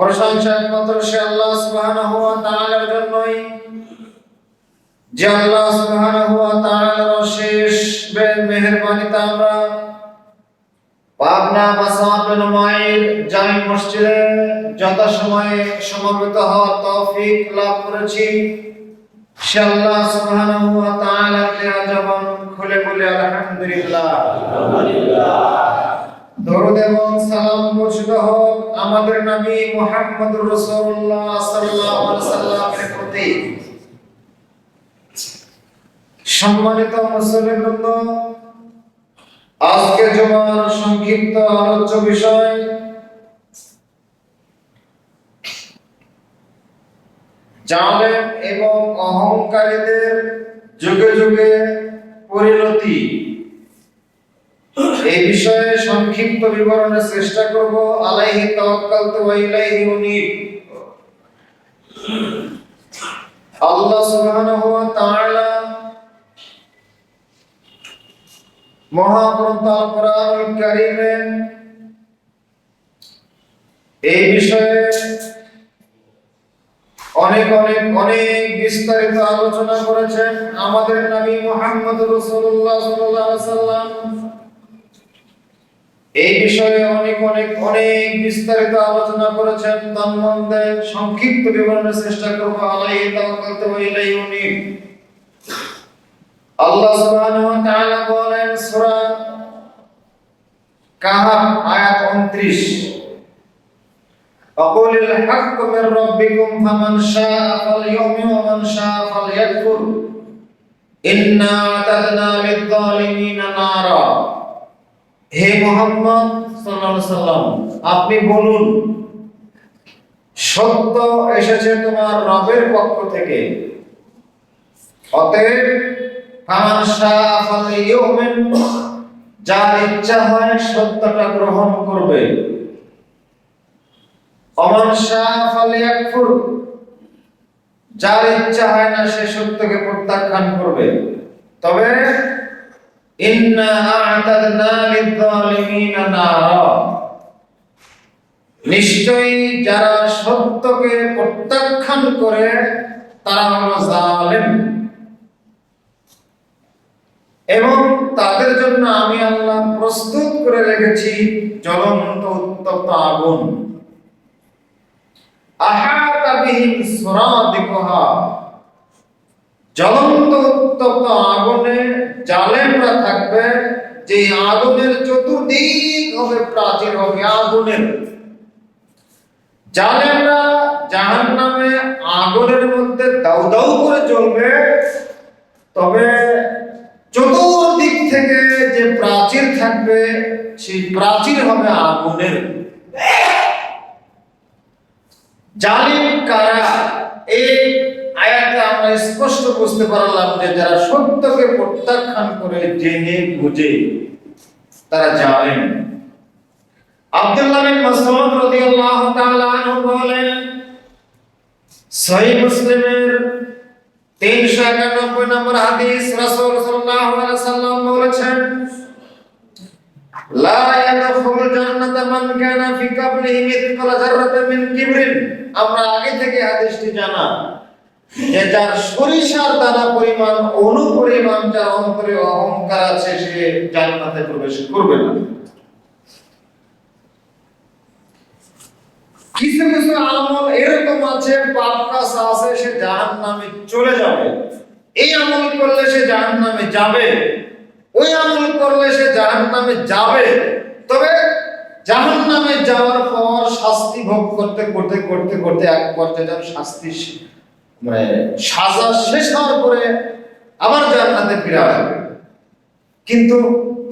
প্রশংসা একমাত্র সে আল্লাহ সুবহানাহু ওয়া তাআলার জন্যই। যে আল্লাহ সুবহানাহু ওয়া তাআলার অশেষ মেহেরবানিতে আমরা পাবনা বাসাবেন মায়ের জামি মসজিদে যথাসময়ে সমবেত হওয়ার তৌফিক লাভ করেছি। সে আল্লাহ সুবহানাহু ওয়া তাআলার দেয়া জবান খুলে বলে, আলহামদুলিল্লাহ। দরুদ এবং সালাম বর্ষিত হোক আমাদের নবী মুহাম্মদুর রাসূলুল্লাহ সাল্লাল্লাহু আলাইহি প্রতি। সম্মানিত মুসলিমবৃন্দ আজকে জুমার সংক্ষিপ্ত আলোচ্য বিষয় জালেম এবং অহংকারীদের যুগে যুগে পরিণতি। এই বিষয়ে সংক্ষিপ্ত বিবরণের চেষ্টা করব। আলাইহি তাওয়াক্কালতু ওয়া ইলাইহি উনীব। আল্লাহ সুবহানাহু ওয়া তাআলা মহাগ্রন্থ আল কোরআনুল কারীমে এই বিষয়ে অনেক অনেক অনেক বিস্তারিত আলোচনা করেছেন আমাদের নবী মুহাম্মদ রাসূলুল্লাহ সাল্লাল্লাহু আলাইহি সাল্লাম এই বিষয়ে অনেক অনেক অনেক বিস্তারিত আলোচনা করেছেন তার মধ্যে সংক্ষিপ্ত বিবরণের চেষ্টা করব আলাইহি তাওয়াক্কালতু ওয়া ইলাইহি উনীব আল্লাহ সুবহানাহু ওয়া তাআলা বলেন সূরা কাহাফ আয়াত 29 أقول الحق من ربكم فمن شاء فليؤمن ومن شاء فليكفر إنا أعتدنا للظالمين نارا হে মোহাম্মদ সাল্লাম আপনি বলুন, সত্য এসেছে তোমার রবের পক্ষ থেকে? অতএব যার ইচ্ছা হয় সত্যটা গ্রহণ করবে। যার ইচ্ছা হয় না সে সত্যকে প্রত্যাখ্যান করবে। তবে নিশ্চয়ই যারা সত্যকে প্রত্যাখ্যান করে, তারা জালেম। এবং তাদের জন্য আমি আল্লাহ প্রস্তুত করে রেখেছি জ্বলন্ত উত্তপ্ত আগুন। জ্বলন্ত উত্তপ্ত আগুনে থাকবে যে আগুনের চতুর্দিক হবে প্রাচীর হবে আগুনের। জালেমরা জাহান নামে আগুনের মধ্যে দাউ দাউ করে জ্বলবে, তবে চতুর্দিক থেকে যে প্রাচীর থাকবে, সেই প্রাচীর হবে আগুনের। জালিম কারা? এই স্পষ্ট বুঝতে পারলাম যে যারা সত্যকে প্রত্যাখ্যান করে জেনে বুঝে, তারা জালেম আব্দুল্লাহ বিন মাসউদ রাদিয়াল্লাহু তাআলা আনহু বলেন, সহিহ মুসলিমের 391 নম্বর হাদিস রাসূল সাল্লাল্লাহু আলাইহি সাল্লাম বলেছেন, লা ইয়াদখুলুল জান্নাতা মান কানা ফি ক্বাবলিহি মিথকালা যাররাতিন মিন কিবরিন। আমরা আগে থেকে হাদিসটি জানা। যার সরিষার দানা পরিমাণ অনু পরিমাণ যার অন্তরে অহংকার আছে, সে জান্নাতে প্রবেশ করবে না। কিছু কিছু আমল এরকম আছে আছে, সে জাহান নামে চলে যাবে। এই আমল করলে সে জাহান নামে যাবে। ওই আমল করলে সে জাহান নামে যাবে। তবে জাহান নামে যাওয়ার পর শাস্তি ভোগ করতে করতে করতে করতে এক পর্যায়ে শাস্তি মানে সাজা শেষ হওয়ার পরে আবার জান্নাতে ফিরে আসবে। কিন্তু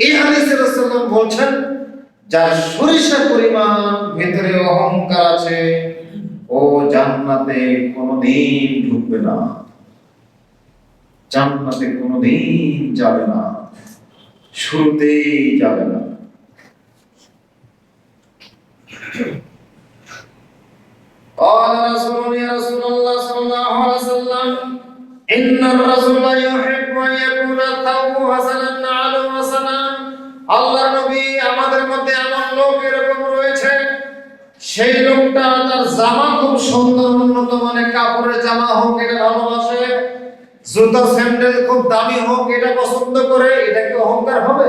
এই হাদিসে রাসূলুল্লাহ বলছেন, যার সরিষা পরিমাণ ভেতরে অহংকার আছে, ও জান্নাতে কোনোদিন ঢুকবে না। জান্নাতে কোনোদিন যাবে না। শুরুতেই যাবে না। قال رسول يا رسول الله صلى الله عليه وسلم إن الرسول يحب أن يكون ثوبه حسنا نعله حسنا আল্লাহর নবী আমাদের মধ্যে এমন লোক এরকম রয়েছে সে সেই লোকটা তার জামা খুব সুন্দর উন্নত মানের কাপড়ের জামা হোক এটা ভালোবাসে জুতা স্যান্ডেল খুব দামি হোক এটা পছন্দ করে এটা কি অহংকার হবে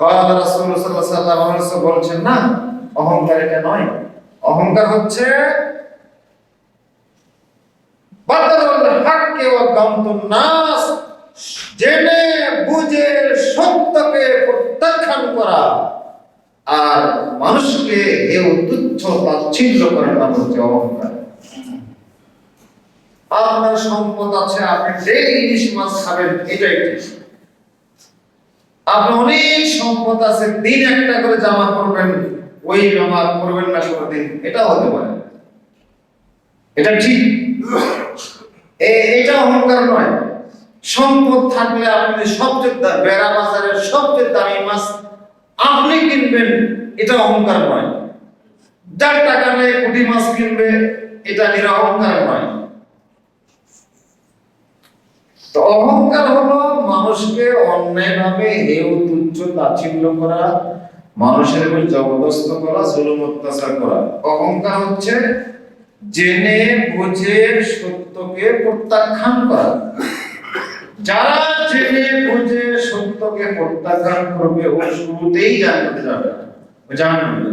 কাল রাসূল সাল্লাল্লাহু আলাইহি ওয়াসাল্লাম বলছেন না অহংকার এটা নয় অহংকার হচ্ছে জেনে বুঝে সত্যকে প্রত্যাখ্যান করা। আর মানুষকে তুচ্ছ হচ্ছে অহংকার। আপনার সম্পদ আছে, আপনি ডেইলি ইলিশ মাছ খাবেন, এটাই আপনি অনেক সম্পদ আছে, দিন একটা করে জামা পরবেন ওই জামা পরবেন না কোনোদিন এটা হতে পারে। এটা ঠিক। এটা অহংকার নয়। সম্পদ থাকলে আপনি সবচেয়ে বেড়া বাজারের সবচেয়ে দামি মাছ আপনি কিনবেন, এটা অহংকার নয়। যার টাকা নেই, কোটি মাছ কিনবে, এটা নিরহংকার নয়। তো অহংকার হলো মানুষকে অন্যায়ভাবে হেউ তুচ্ছ তাচ্ছিল্য করা মানুষের উপর জবরদস্ত করা, জুলুম অত্যাচার করা। অহংকার হচ্ছে জেনে, বুঝে, সত্যকে প্রত্যাখ্যান করা। যারা জেনে, বুঝে, সত্যকে প্রত্যাখ্যান করবে, ও শুরুতেই জানতে যাবে। জানবে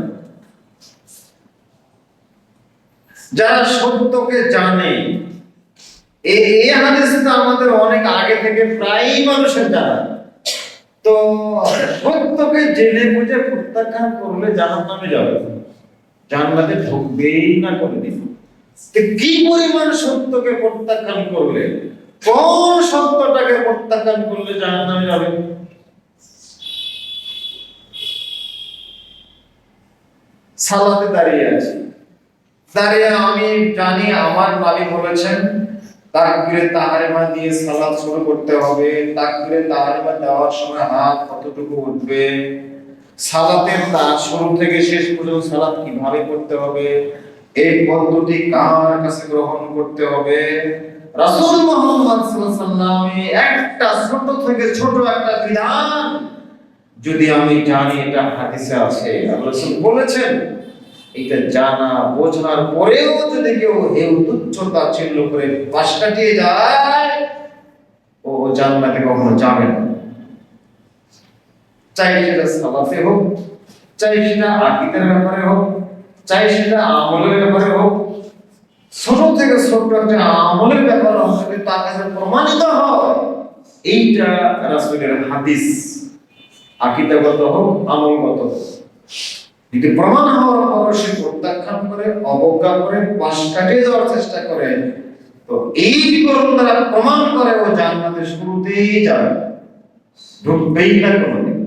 যারা সত্যকে জানে এই হাদিসটা আমাদের অনেক আগে থেকে প্রায়ই মানুষের জানা। তো সত্যকে জেনে বুঝে প্রত্যাখ্যান করলে নামে যাবে। ঢুকবেই না কি পরিমাণ সত্যকে প্রত্যাখ্যান করলে, কোন সত্যটাকে প্রত্যাখ্যান করলে নামে যাবে? সালাতে দাঁড়িয়ে আছি। দাঁড়িয়ে আমি জানি আমার নবী বলেছেন তাকবীরে তাহারিমা দিয়ে সালাত শুরু করতে হবে। তাকবীরে তাহারিমা দেওয়ার সময় হাত কতটুকু উঠবে? সালাতের তার শুরু থেকে শেষ পর্যন্ত সালাত কীভাবে করতে হবে? এই পদ্ধতি কার কাছে গ্রহণ করতে হবে? রাসূল মুহাম্মদ সাল্লাল্লাহু আলাইহি একটা ছোট থেকে ছোট একটা বিধান যদি আমি জানি এটা হাদিসে আছে। রাসূল বলেছেন এটা জানা, বোঝার পরেও যদি কেউ হেউ তুচ্ছ তাচ্ছিল্য করে পাশ কাটিয়ে যায়, ও জান্নাতে কখনো যাবে না। চাই সেটা সালাতে হোক, চাই সেটা আকিদের ব্যাপারে হোক, চাই সেটা আমলের ব্যাপারে হোক, ছোট থেকে ছোট একটা আমলের ব্যাপারে হোক তার কাছে প্রমাণিত হয়, এইটা রাসূলের হাদিস। আকিদাগত হোক, আমলগত হোক। কিন্তু প্রমাণ হওয়ার পর সে প্রত্যাখ্যান করে, অবজ্ঞা করে, পাশ কাটিয়ে যাওয়ার চেষ্টা করে, তো এই বিবরণ তারা প্রমাণ করে ও জান্নাতে শুরুতেই যাবে। ঢুকবেই না কোনোদিন।